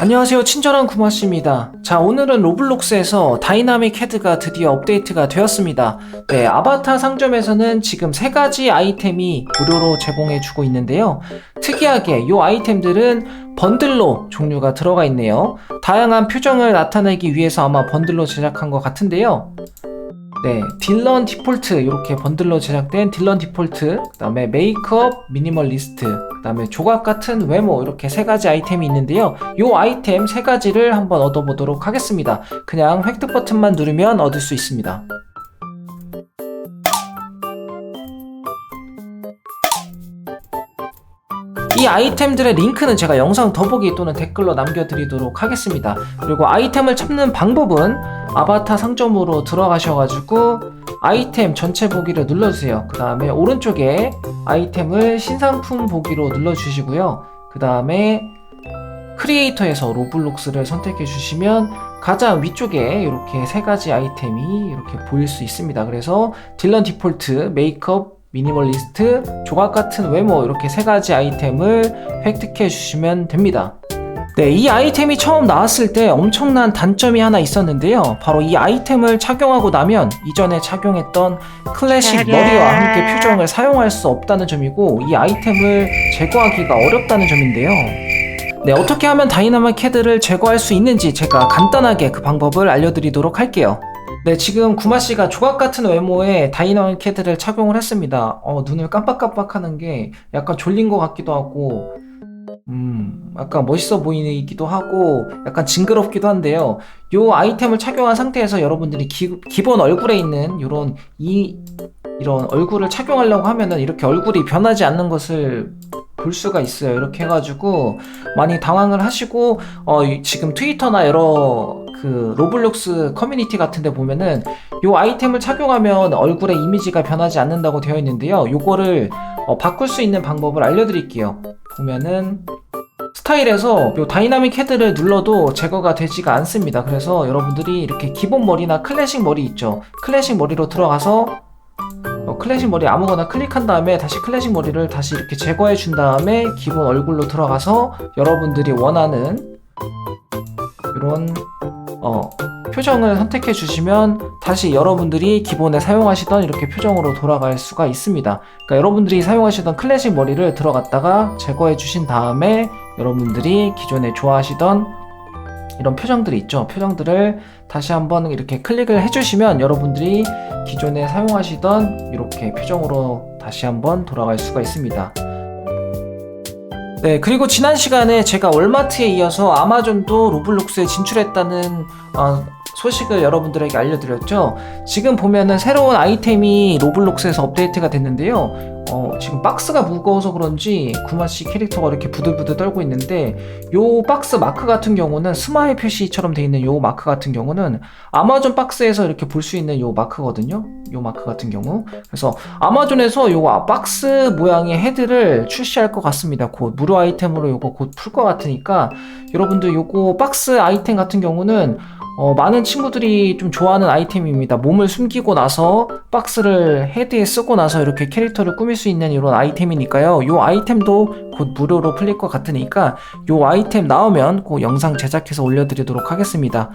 안녕하세요. 친절한 구마씨입니다. 자 오늘은 로블록스에서 다이나믹 헤드가 드디어 업데이트가 되었습니다. 네 아바타 상점에서는 지금 세 가지 아이템이 무료로 제공해 주고 있는데요. 특이하게 이 아이템들은 번들로 종류가 들어가 있네요. 다양한 표정을 나타내기 위해서 아마 번들로 제작한 것 같은데요 네, 딜런 디폴트 이렇게 번들로 제작된 딜런 디폴트, 그다음에 메이크업 미니멀리스트, 그다음에 조각 같은 외모 이렇게 세 가지 아이템이 있는데요. 이 아이템 세 가지를 한번 얻어보도록 하겠습니다. 그냥 획득 버튼만 누르면 얻을 수 있습니다. 이 아이템들의 링크는 제가 영상 더보기 또는 댓글로 남겨드리도록 하겠습니다. 그리고 아이템을 찾는 방법은 아바타 상점으로 들어가셔가지고 아이템 전체 보기를 눌러주세요. 그 다음에 오른쪽에 아이템을 신상품 보기로 눌러주시고요. 그 다음에 크리에이터에서 로블록스를 선택해 주시면 가장 위쪽에 이렇게 세 가지 아이템이 이렇게 보일 수 있습니다. 그래서 딜런 디폴트, 메이크업, 미니멀리스트, 조각 같은 외모 이렇게 세 가지 아이템을 획득해 주시면 됩니다. 네, 이 아이템이 처음 나왔을 때 엄청난 단점이 하나 있었는데요. 바로 이 아이템을 착용하고 나면 이전에 착용했던 클래식 머리와 함께 표정을 사용할 수 없다는 점이고 이 아이템을 제거하기가 어렵다는 점인데요. 네, 어떻게 하면 다이나믹 헤드를 제거할 수 있는지 제가 간단하게 그 방법을 알려드리도록 할게요. 네, 지금 구마 씨가 조각 같은 외모의 다이나믹 헤드를 착용을 했습니다. 어, 눈을 깜빡깜빡 하는 게 약간 졸린 것 같기도 하고, 음, 약간 멋있어 보이기도 하고, 약간 징그럽기도 한데요. 요 아이템을 착용한 상태에서 여러분들이 기, 기본 얼굴에 있는 요런 이, 이런 얼굴을 착용하려고 하면은 이렇게 얼굴이 변하지 않는 것을 볼 수가 있어요. 이렇게 해가지고 많이 당황을 하시고 어, 이- 지금 트위터나 여러 그 로블록스 커뮤니티 같은데 보면은 요 아이템을 착용하면 얼굴의 이미지가 변하지 않는다고 되어 있는데요. 요거를 어, 바꿀 수 있는 방법을 알려드릴게요. 보면은 스타일에서 요 다이나믹 헤드를 눌러도 제거가 되지가 않습니다. 그래서 여러분들이 이렇게 기본 머리나 클래식 머리 있죠. 클래식 머리로 들어가서 어, 클래식 머리 아무거나 클릭한 다음에 다시 클래식 머리를 다시 이렇게 제거해 준 다음에 기본 얼굴로 들어가서 여러분들이 원하는 이런 어, 표정을 선택해 주시면 다시 여러분들이 기본에 사용하시던 이렇게 표정으로 돌아갈 수가 있습니다. 그러니까 여러분들이 사용하시던 클래식 머리를 들어갔다가 제거해 주신 다음에 여러분들이 기존에 좋아하시던 이런 표정들이 있죠. 표정들을 다시 한번 이렇게 클릭을 해주시면 여러분들이 기존에 사용하시던 이렇게 표정으로 다시 한번 돌아갈 수가 있습니다. 네, 그리고 지난 시간에 제가 월마트에 이어서 아마존도 로블록스에 진출했다는 어, 소식을 여러분들에게 알려드렸죠. 지금 보면은 새로운 아이템이 로블록스에서 업데이트가 됐는데요. 어, 지금 박스가 무거워서 그런지 구마씨 캐릭터가 이렇게 부들부들 떨고 있는데 요 박스 마크 같은 경우는 스마일 표시처럼 돼 있는 요 마크 같은 경우는 아마존 박스에서 이렇게 볼 수 있는 요 마크거든요. 요 마크 같은 경우. 그래서 아마존에서 요 박스 모양의 헤드를 출시할 것 같습니다. 곧 무료 아이템으로 요거 곧 풀 것 같으니까 여러분들 요거 박스 아이템 같은 경우는 어, 많은 친구들이 좀 좋아하는 아이템입니다. 몸을 숨기고 나서 박스를 헤드에 쓰고 나서 이렇게 캐릭터를 꾸밀 수 있는 이런 아이템이니까요. 요 아이템도 곧 무료로 풀릴 것 같으니까 요 아이템 나오면 꼭 영상 제작해서 올려드리도록 하겠습니다.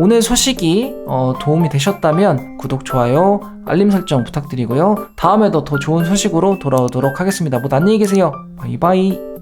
오늘 소식이 어, 도움이 되셨다면 구독, 좋아요, 알림 설정 부탁드리고요. 다음에도 더 좋은 소식으로 돌아오도록 하겠습니다. 모두 안녕히 계세요. 바이바이.